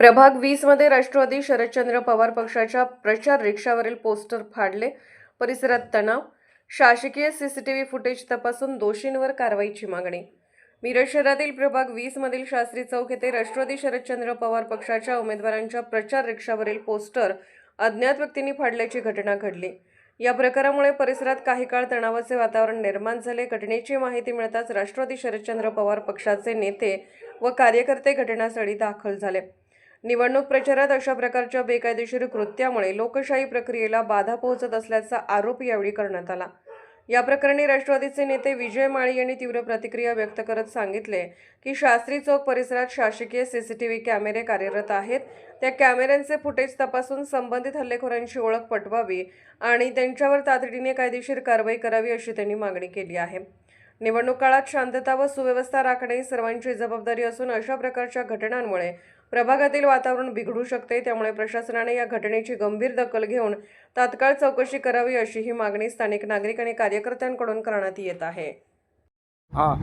प्रभाग वीसमध्ये राष्ट्रवादी शरदचंद्र पवार पक्षाच्या प्रचार रिक्षावरील पोस्टर फाडले. परिसरात तणाव शासकीय सीसीटीव्ही फुटेज तपासून दोषींवर कारवाईची मागणी. मिरज शहरातील प्रभाग वीसमधील शास्त्री चौक येथे राष्ट्रवादी शरदचंद्र पवार पक्षाच्या उमेदवारांच्या प्रचार रिक्षावरील पोस्टर अज्ञात व्यक्तींनी फाडल्याची घटना घडली. या प्रकारामुळे परिसरात काही काळ तणावाचे वातावरण निर्माण झाले. घटनेची माहिती मिळताच राष्ट्रवादी शरदचंद्र पवार पक्षाचे नेते व कार्यकर्ते घटनास्थळी दाखल झाले. निवडणूक प्रचारात अशा प्रकारच्या बेकायदेशीर कृत्यामुळे लोकशाही प्रक्रियेला बाधा पोहोचत असल्याचा आरोप यावेळी करण्यात आला. या प्रकरणी राष्ट्रवादीचे नेते विजय माळी यांनी तीव्र प्रतिक्रिया व्यक्त करत सांगितले की शास्त्री चौक परिसरात शासकीय सीसीटीव्ही कॅमेरे कार्यरत आहेत. त्या कॅमेऱ्यांचे फुटेज तपासून संबंधित हल्लेखोरांची ओळख पटवावी आणि त्यांच्यावर तातडीने कायदेशीर कारवाई करावी अशी त्यांनी मागणी केली आहे. निवडणूक काळात शांतता व सुव्यवस्था राखणे ही सर्वांची जबाबदारी असून अशा प्रकारच्या घटनांमुळे प्रभागातील वातावरण बिघडू शकते. त्यामुळे प्रशासनाने या घटनेची गंभीर दखल घेऊन तात्काळ चौकशी करावी अशी ही मागणी स्थानिक नागरिक आणि कार्यकर्त्यांकडून करण्यात येत आहे. हां.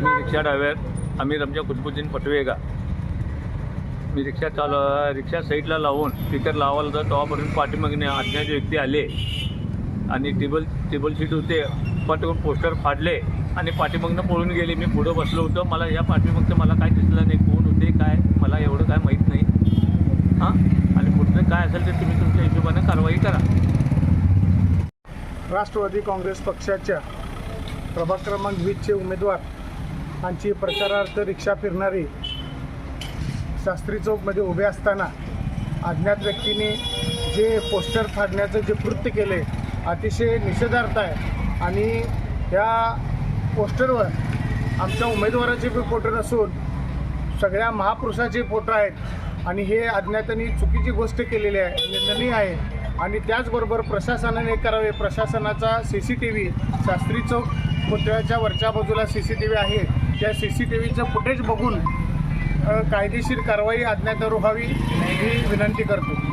मी रिक्षा ड्रायव्हर आम्ही रमजा कुतबुद्दीन पटवेगा. मी रिक्षा चालव रिक्षा साईडला लावून स्पीकर लावायला तर तेव्हापर्यंत पाठीमागणे अज्ञात व्यक्ती आले. आणि टेबल टेबल सीट होते. पटकन पोस्टर फाडले आणि पाठीमागनं पळून गेले. मी पुढं बसलो होतो. मला या पाठीमागचं मला काय दिसलं नाही कोण होते काय मला एवढं काय माहीत नाही. हां? आणि पुढचं काय असेल ते तुम्ही तुमच्या हिशोबाने कारवाई करा. राष्ट्रवादी काँग्रेस पक्षाच्या प्रभाग क्रमांक वीसचे उमेदवार यांची प्रचारार्थ रिक्षा फिरणारी शास्त्री चौकमध्ये उभे असताना अज्ञात व्यक्तीने जे पोस्टर फाडण्याचं जे कृत्य केले अतिशय निषेधार्थ आहे. आणि या पोस्टरवर आमच्या उमेदवाराचे बी फोटो नसून सगळ्या महापुरुषाचे फोटो आहेत. आणि हे अज्ञातांनी चुकीची गोष्ट केलेली आहे निंदनीय आहे. आणि त्याचबरोबर प्रशासनाने करावे. प्रशासनाचा C C T V Shastri चौक पुतळ्याच्या वरच्या बाजूला सी सी टी व्ही आहे. त्या सी सी टी व्हीचं फुटेज बघून कायदेशीर कारवाई अज्ञातावर व्हावी ही विनंती करतो.